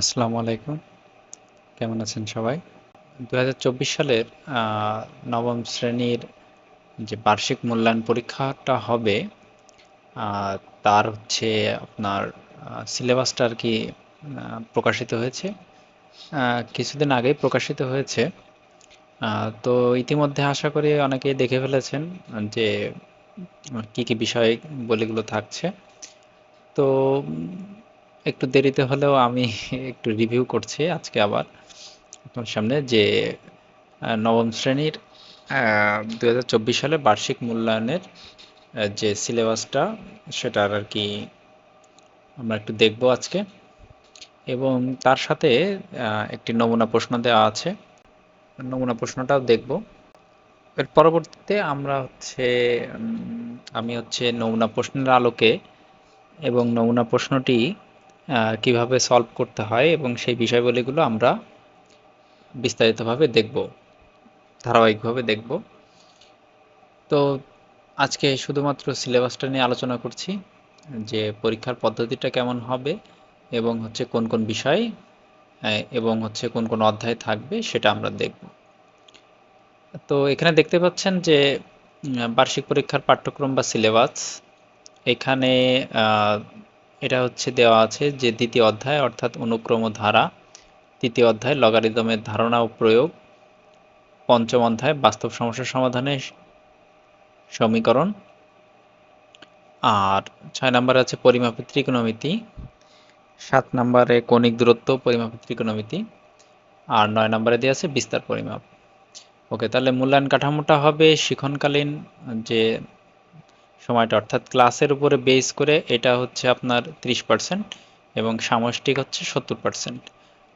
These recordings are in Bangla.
আসসালামু আলাইকুম। কেমন আছেন সবাই? দু হাজার চব্বিশ সালের নবম শ্রেণির যে বার্ষিক মূল্যায়ন পরীক্ষাটা হবে তার হচ্ছে আপনার সিলেবাসটা আর কি প্রকাশিত হয়েছে। কিছুদিন আগেই প্রকাশিত হয়েছে। তো ইতিমধ্যে আশা করি অনেকেই দেখে ফেলেছেন যে, কি কি বিষয় বলিগুলো থাকছে। তো একটু দেরিতে হলেও আমি একটু রিভিউ করছি আজকে আবার আপনার সামনে যে নবম শ্রেণির দু হাজার চব্বিশ সালে বার্ষিক মূল্যায়নের যে সিলেবাসটা, সেটার আর কি আমরা একটু দেখব আজকে। এবং তার সাথে একটি নমুনা প্রশ্ন দেওয়া আছে। নমুনা প্রশ্নটাও দেখব। এর পরবর্তীতে আমরা হচ্ছে আমি হচ্ছে নমুনা প্রশ্নের আলোকে এবং নমুনা প্রশ্নটি কীভাবে সলভ করতে হয় এবং সেই বিষয়বলিগুলো আমরা বিস্তারিতভাবে দেখব, ধারাবাহিকভাবে দেখব। তো আজকে শুধুমাত্র সিলেবাসটা নিয়ে আলোচনা করছি, যে পরীক্ষার পদ্ধতিটা কেমন হবে এবং হচ্ছে কোন কোন বিষয় এবং হচ্ছে কোন কোন অধ্যায় থাকবে সেটা আমরা দেখব। তো এখানে দেখতে পাচ্ছেন যে বার্ষিক পরীক্ষার পাঠ্যক্রম বা সিলেবাস, এখানে এটা হচ্ছে দেওয়া আছে যে দ্বিতীয় অধ্যায় অর্থাৎ অনুক্রম ধারা, তৃতীয় অধ্যায় লগারিদমের ধারণা ও প্রয়োগ, পঞ্চম অধ্যায় বাস্তব সমস্যা সমাধানের সমীকরণ। আর ছয় নম্বরে আছে পরিমাপের ত্রিকোণমিতি, সাত নম্বরে কণিক দূরত্ব, পরিমাপের ত্রিকোণমিতি, আর নয় নম্বরে দেওয়া আছে বিস্তার পরিমাপ। ওকে, তাহলে মূল্যায়ন কাঠামোটা হবে শিখনকালীন যে সময়টা অর্থাৎ ক্লাসের উপরে বেস করে এটা হচ্ছে আপনার ত্রিশ পার্সেন্ট এবং সামষ্টিক হচ্ছে সত্তর পার্সেন্ট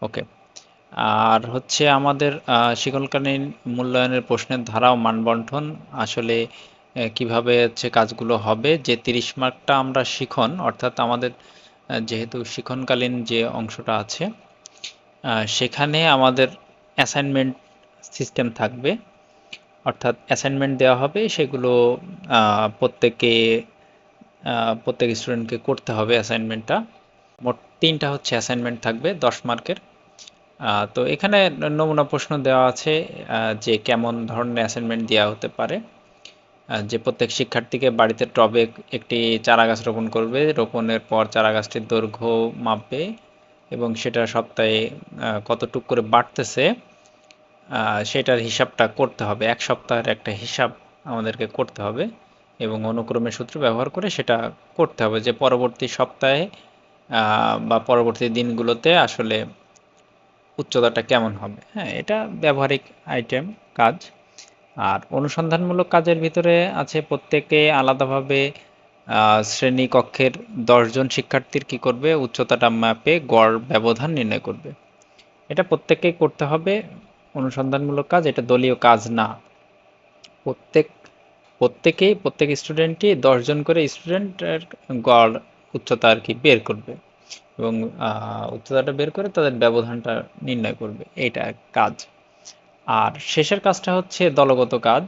ওকে আর হচ্ছে আমাদের আহ, শিক্ষণকালীন মূল্যায়নের প্রশ্নের ধারা ও আসলে কীভাবে হচ্ছে কাজগুলো হবে যে তিরিশ মার্কটা আমরা শিখন অর্থাৎ আমাদের যেহেতু শিখনকালীন যে অংশটা আছে সেখানে আমাদের অ্যাসাইনমেন্ট সিস্টেম থাকবে। অর্থাৎ অ্যাসাইনমেন্ট দেওয়া হবে, সেগুলো প্রত্যেকে প্রত্যেক স্টুডেন্টকে করতে হবে অ্যাসাইনমেন্টটা মোট তিনটা হচ্ছে অ্যাসাইনমেন্ট থাকবে, দশ মার্কের। তো এখানে নমুনা প্রশ্ন দেওয়া আছে যে কেমন ধরনের অ্যাসাইনমেন্ট দেওয়া হতে পারে। যে প্রত্যেক শিক্ষার্থীকে বাড়িতে টবে একটি চারা গাছ রোপণ করবে, রোপণের পর চারা গাছটির দৈর্ঘ্য মাপবে এবং সেটা সপ্তাহে কতটুক করে বাড়তেছে সেটার হিসাবটা করতে হবে। এক সপ্তাহের একটা হিসাব আমাদেরকে করতে হবে এবং অনুক্রমের সূত্র ব্যবহার করে সেটা করতে হবে যে পরবর্তী সপ্তাহে বা পরবর্তী দিনগুলোতে আসলে উচ্চতাটা কেমন হবে। হ্যাঁ এটা ব্যবহারিক আইটেম কাজ। আর অনুসন্ধানমূলক কাজের ভিতরে আছে প্রত্যেকে আলাদাভাবে আহ, শ্রেণি কক্ষের দশজন শিক্ষার্থীর কি করবে? উচ্চতাটা মাপে গড় ব্যবধান নির্ণয় করবে। এটা প্রত্যেককেই করতে হবে। অনুসন্ধানমূলক কাজ, এটা দলীয় কাজ না। প্রত্যেক, প্রত্যেকেই, প্রত্যেক স্টুডেন্টই দশজন করে স্টুডেন্টের গড় উচ্চতা আর কি বের করবে এবং উচ্চতাটা বের করে তাদের ব্যবধানটা নির্ণয় করবে। এইটা কাজ। আর শেষের কাজটা হচ্ছে দলগত কাজ।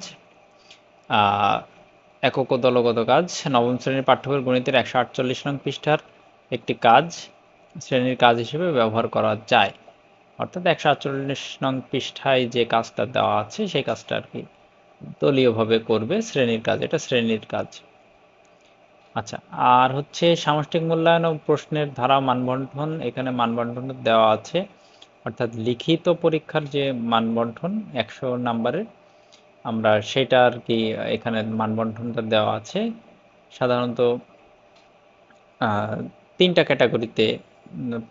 একক দলগত কাজ। নবম শ্রেণির পাঠ্যবই গণিতের একশো আটচল্লিশ নং পৃষ্ঠার একটি কাজ, শ্রেণির কাজ হিসেবে ব্যবহার করা যায়। অর্থাৎ একশো আটচল্লিশ নং পৃষ্ঠায় যে কাজটা দেওয়া আছে, সেই কাজটা আর কি দলীয়ভাবে করবে শ্রেণির কাজ, এটা শ্রেণির কাজ। আচ্ছা আর হচ্ছে সামষ্টিক মূল্যায়ন ও প্রশ্নের ধারা মানবন্ঠন এখানে মানবন্ঠন দেওয়া আছে। অর্থাৎ লিখিত পরীক্ষার যে মানবন্ঠন একশো নাম্বারের, আমরা সেটা আর কি এখানে মানবন্ঠনটা দেওয়া আছে। সাধারণত তিনটা ক্যাটাগরিতে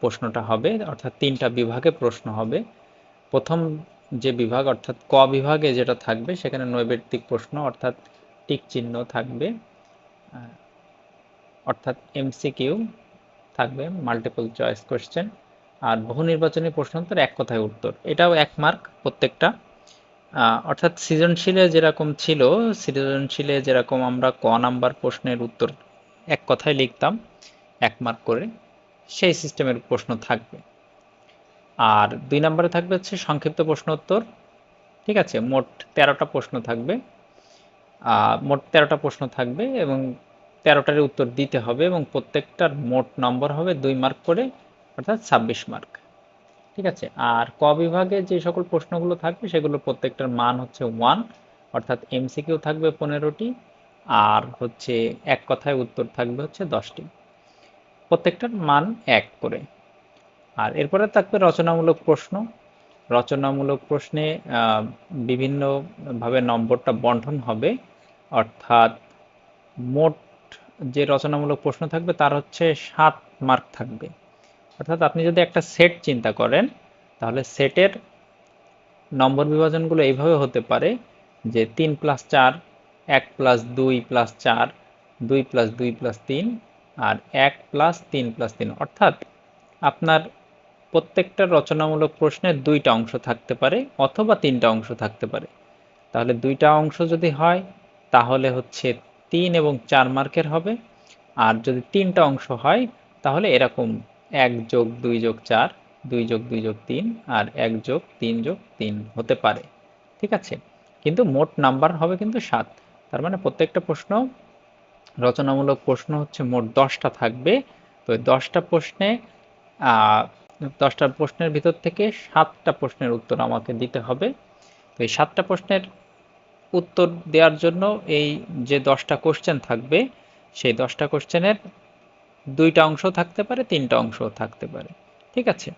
প্রশ্নটা হবে, অর্থাৎ তিনটা বিভাগে প্রশ্ন হবে। প্রথম যে বিভাগ, অর্থাৎ ক বিভাগে যেটা থাকবে, সেখানে নৈবেত্তিক প্রশ্ন, অর্থাৎ টিক চিহ্ন থাকবে। অর্থাৎ এমসিকিউ থাকবে মাল্টিপল চয়েস কোশ্চেন আর বহু নির্বাচনী প্রশ্ন উত্তর এক কথায় উত্তর। এটাও এক মার্ক প্রত্যেকটা। অর্থাৎ সৃজনশীলে যেরকম ছিল, সৃজনশীলে যেরকম আমরা ক নাম্বার প্রশ্নের উত্তর এক কথায় লিখতাম, এক মার্ক করে। সেই সিস্টেমের প্রশ্ন থাকবে। আর দুই নম্বরে থাকবে হচ্ছে সংক্ষিপ্ত প্রশ্ন উত্তর। ঠিক আছে? মোট তেরোটা প্রশ্ন থাকবে। মোট তেরোটা প্রশ্ন থাকবে এবং তেরোটার উত্তর দিতে হবে এবং প্রত্যেকটার মোট নম্বর হবে দুই মার্ক করে, অর্থাৎ ছাব্বিশ মার্ক। ঠিক আছে? আর ক বিভাগে যে সকল প্রশ্নগুলো থাকবে সেগুলো প্রত্যেকটার মান হচ্ছে ওয়ান, অর্থাৎ এমসিকিউ থাকবে পনেরোটি, আর হচ্ছে এক কথায় উত্তর থাকবে হচ্ছে দশটি। প্রত্যেকটার মান এক করে। আর এরপরে থাকবে রচনামূলক প্রশ্ন। রচনামূলক প্রশ্নে বিভিন্নভাবে নম্বরটা বন্টন হবে। অর্থাৎ মোট যে রচনামূলক প্রশ্ন থাকবে, তার হচ্ছে সাত মার্ক থাকবে। অর্থাৎ আপনি যদি একটা সেট চিন্তা করেন, তাহলে সেটের নম্বর বিভাজনগুলো এইভাবে হতে পারে যে তিন প্লাস চার, এক প্লাস দুই প্লাস চার, দুই প্লাস দুই প্লাস তিন আর এক প্লাস তিন প্লাস তিন। অর্থাৎ আপনার প্রত্যেকটা রচনামূলক প্রশ্নের দুইটা অংশ থাকতে পারে অথবা তিনটা অংশ থাকতে পারে। তাহলে দুইটা অংশ যদি হয়, তাহলে হচ্ছে তিন এবং চার মার্কের হবে। আর যদি তিনটা অংশ হয়, তাহলে এরকম এক যোগ দুই যোগ চার, দুই যোগ দুই যোগ তিন আর এক যোগ তিন যোগ তিন হতে পারে। ঠিক আছে? কিন্তু মোট নাম্বার হবে কিন্তু সাত। তার মানে প্রত্যেকটা প্রশ্ন রচনামূলক প্রশ্ন হচ্ছে মোট দশটা থাকবে। তো দশটা প্রশ্নে দশটা প্রশ্নের ভিতর থেকে সাতটা প্রশ্নের উত্তর আমাকে দিতে হবে। তো এই সাতটা প্রশ্নের উত্তর দেওয়ার জন্য এই যে দশটা কোশ্চেন থাকবে, সেই দশটা কোশ্চেনের দুইটা অংশ থাকতে পারে, তিনটা অংশ থাকতে পারে। ঠিক আছে?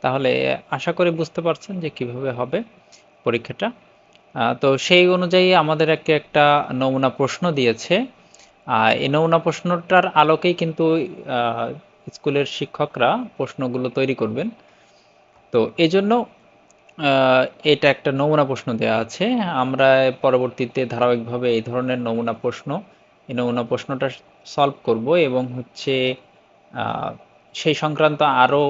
তাহলে আশা করি বুঝতে পারছেন যে কীভাবে হবে পরীক্ষাটা। তো সেই অনুযায়ী আমাদের একটা একটা নমুনা প্রশ্ন দিয়েছে। এই নমুনা প্রশ্নটার আলোকেই কিন্তু স্কুলের শিক্ষকরা প্রশ্নগুলো তৈরি করবেন। তো এই জন্য এটা একটা নমুনা প্রশ্ন দেওয়া আছে। আমরা পরবর্তীতে ধারাবাহিকভাবে এই ধরনের নমুনা প্রশ্ন, এই নমুনা প্রশ্নটা সলভ করব এবং হচ্ছে সেই সংক্রান্ত আরও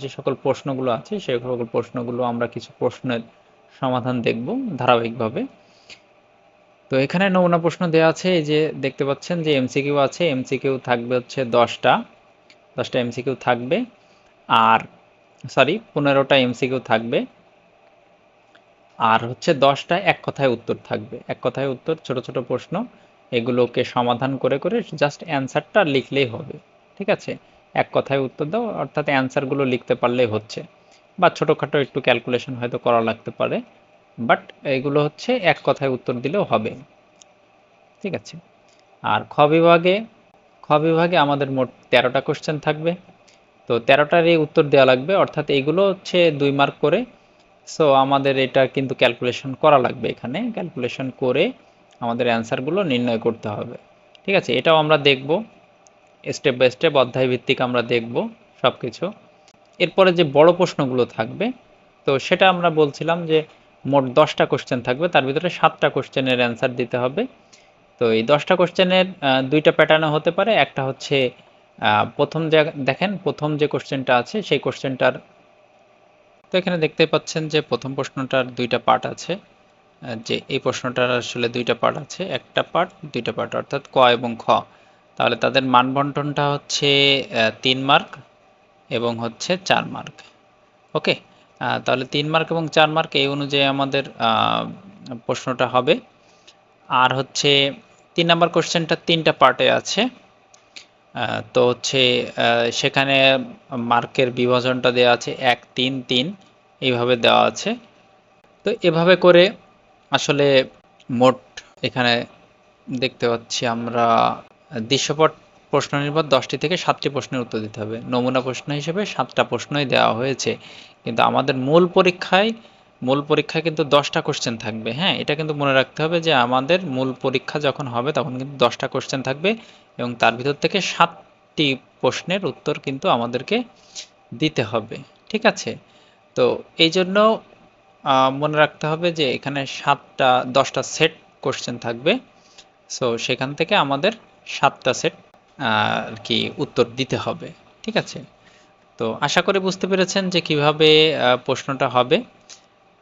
যে সকল প্রশ্নগুলো আছে, সেই সকল প্রশ্নগুলো আমরা কিছু প্রশ্নের সমাধান দেখব ধারাবাহিকভাবে। তো এখানে নমুনা প্রশ্ন দেওয়া আছে, এই যে দেখতে পাচ্ছেন যে এমসিকিউ আছে এমসিকিউ থাকবে হচ্ছে দশটা দশটা এমসিকিউ থাকবে, আর সরি পনেরোটা এমসিকিউ থাকবে, আর হচ্ছে দশটা এক কথায় উত্তর থাকবে। এক কথায় উত্তর, ছোট ছোট প্রশ্ন, এগুলোকে সমাধান করে করে জাস্ট অ্যান্সারটা লিখলেই হবে, ঠিক আছে? এক কথায় উত্তর দাও, অর্থাৎ অ্যান্সারগুলো লিখতে পারলেই হচ্ছে, বা ছোটোখাটো একটু ক্যালকুলেশন হয়তো করা লাগতে পারে। বাট এগুলো হচ্ছে এক কথায় উত্তর দিলেও হবে। ঠিক আছে? আর খ বিভাগে খ বিভাগে আমাদের মোট তেরোটা কোশ্চেন থাকবে। তো তেরোটারই উত্তর দেওয়া লাগবে, অর্থাৎ এইগুলো হচ্ছে দুই মার্ক করে। সো আমাদের এটা কিন্তু ক্যালকুলেশন করা লাগবে এখানে। ক্যালকুলেশন করে আমাদের অ্যান্সারগুলো নির্ণয় করতে হবে। ঠিক আছে? এটাও আমরা দেখব। স্টেপ বাই স্টেপ অধ্যায় ভিত্তিক আমরা দেখব সব কিছু এরপরে যে বড় প্রশ্নগুলো থাকবে, তো সেটা আমরা বলছিলাম যে মোট দশটা কোশ্চেন থাকবে। তার ভিতরে সাতটা কোশ্চেনের অ্যান্সার দিতে হবে। তো এই দশটা কোশ্চেনের দুইটা প্যাটার্নে হতে পারে। একটা হচ্ছে প্রথম যে, দেখেন, প্রথম যে কোশ্চেনটা আছে, সেই কোশ্চেনটার তো এখানে দেখতে পাচ্ছেন যে প্রথম প্রশ্নটার দুইটা পার্ট আছে। যে এই প্রশ্নটার আসলে দুইটা পার্ট আছে। একটা পার্ট দুইটা পার্ট অর্থাৎ ক এবং খ। তাহলে তাদের মান বন্টনটা হচ্ছে তিন মার্ক এবং হচ্ছে চার মার্ক ওকে তাহলে তিন মার্ক এবং চার মার্ক এই অনুযায়ী আমাদের প্রশ্নটা হবে। আর হচ্ছে তিন নাম্বার কোশ্চেনটা তিনটা পার্টে আছে। তো হচ্ছে সেখানে মার্কের বিভাজনটা দেওয়া আছে এক, তিন তিন, এইভাবে দেওয়া আছে। তো এভাবে করে আসলে মোট এখানে দেখতে পাচ্ছি আমরা দৃশ্যপট প্রশ্ন নির্ভর, দশটি থেকে সাতটি প্রশ্নের উত্তর দিতে হবে। নমুনা প্রশ্ন হিসেবে সাতটা প্রশ্নই দেওয়া হয়েছে। কিন্তু আমাদের মূল পরীক্ষায় মূল পরীক্ষায় কিন্তু দশটা কোশ্চেন থাকবে হ্যাঁ? এটা কিন্তু মনে রাখতে হবে যে আমাদের মূল পরীক্ষা যখন হবে, তখন কিন্তু দশটা কোশ্চেন থাকবে এবং তার ভিতর থেকে সাতটি প্রশ্নের উত্তর কিন্তু আমাদেরকে দিতে হবে, ঠিক আছে? তো এই জন্য মনে রাখতে হবে যে এখানে সাতটা, দশটা সেট কোশ্চেন থাকবে। সো সেখান থেকে আমাদের সাতটা সেট আর কি উত্তর দিতে হবে, ঠিক আছে? তো আশা করি বুঝতে পেরেছেন যে কীভাবে প্রশ্নটা হবে।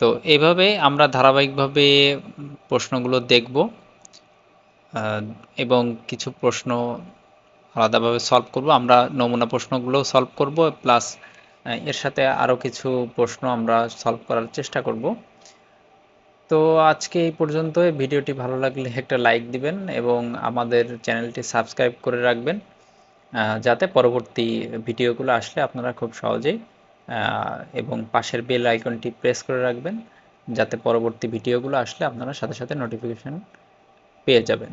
তো এইভাবে আমরা ধারাবাহিকভাবে প্রশ্নগুলো দেখব এবং কিছু প্রশ্ন আলাদাভাবে সলভ করব। আমরা নমুনা প্রশ্নগুলো সলভ করব প্লাস এর সাথে আরও কিছু প্রশ্ন আমরা সলভ করার চেষ্টা করব। তো আজকে এই পর্যন্ত ভিডিওটি ভালো লাগলে একটা লাইক দিবেন এবং আমাদের চ্যানেলটি সাবস্ক্রাইব করে রাখবেন যাতে পরবর্তী ভিডিওগুলো আসলে আপনারা খুব সহজেই এবং পাশের বেল আইকনটি প্রেস করে রাখবেন, যাতে পরবর্তী ভিডিওগুলো আসলে আপনারা সাথে সাথে নোটিফিকেশন পেয়ে যাবেন।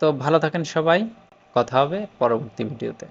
তো ভালো থাকেন সবাই, কথা হবে পরবর্তী ভিডিওতে।